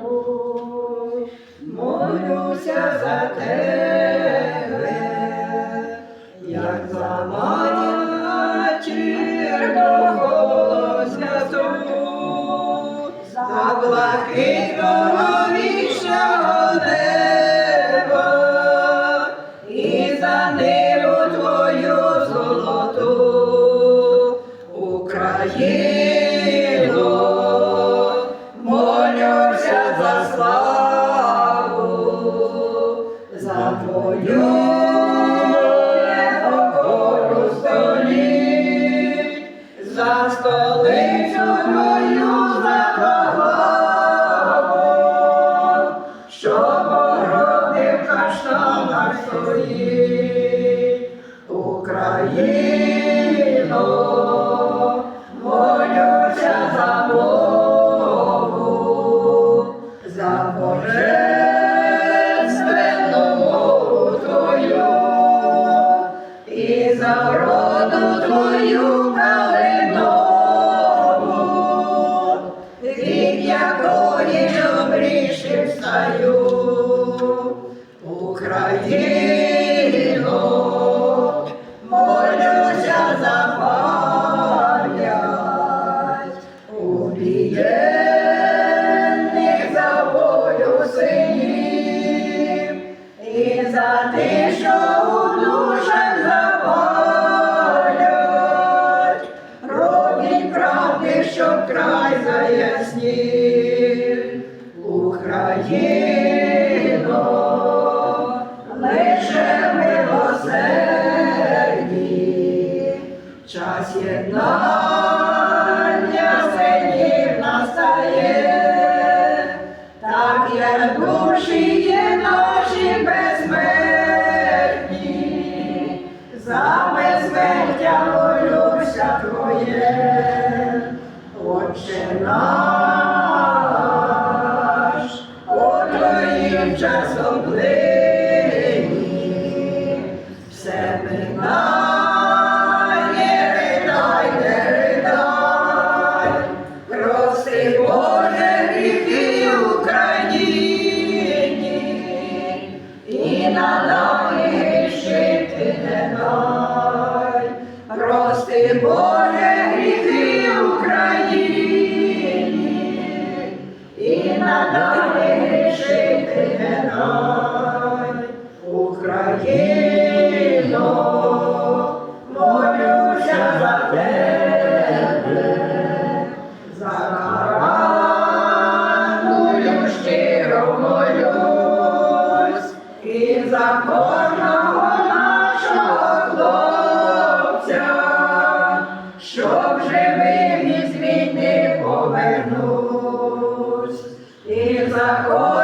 помилуй, молюся за тебе, як за матір голосу, за блакитного вічного неба і за ниву твою золоту, Україну, за столицю твою заколову, що породив каштанах стоїть. Україно, час синів настає, так як душі є наші безсмертні, за безсмертя молюся твоє, Отче наш, у твоїм часом плині, прости, Боже, гріхи Україні, і надалі грішити не дай, Україно, молюся за тебе, за Караную щиро молюсь, і за кожну і закон.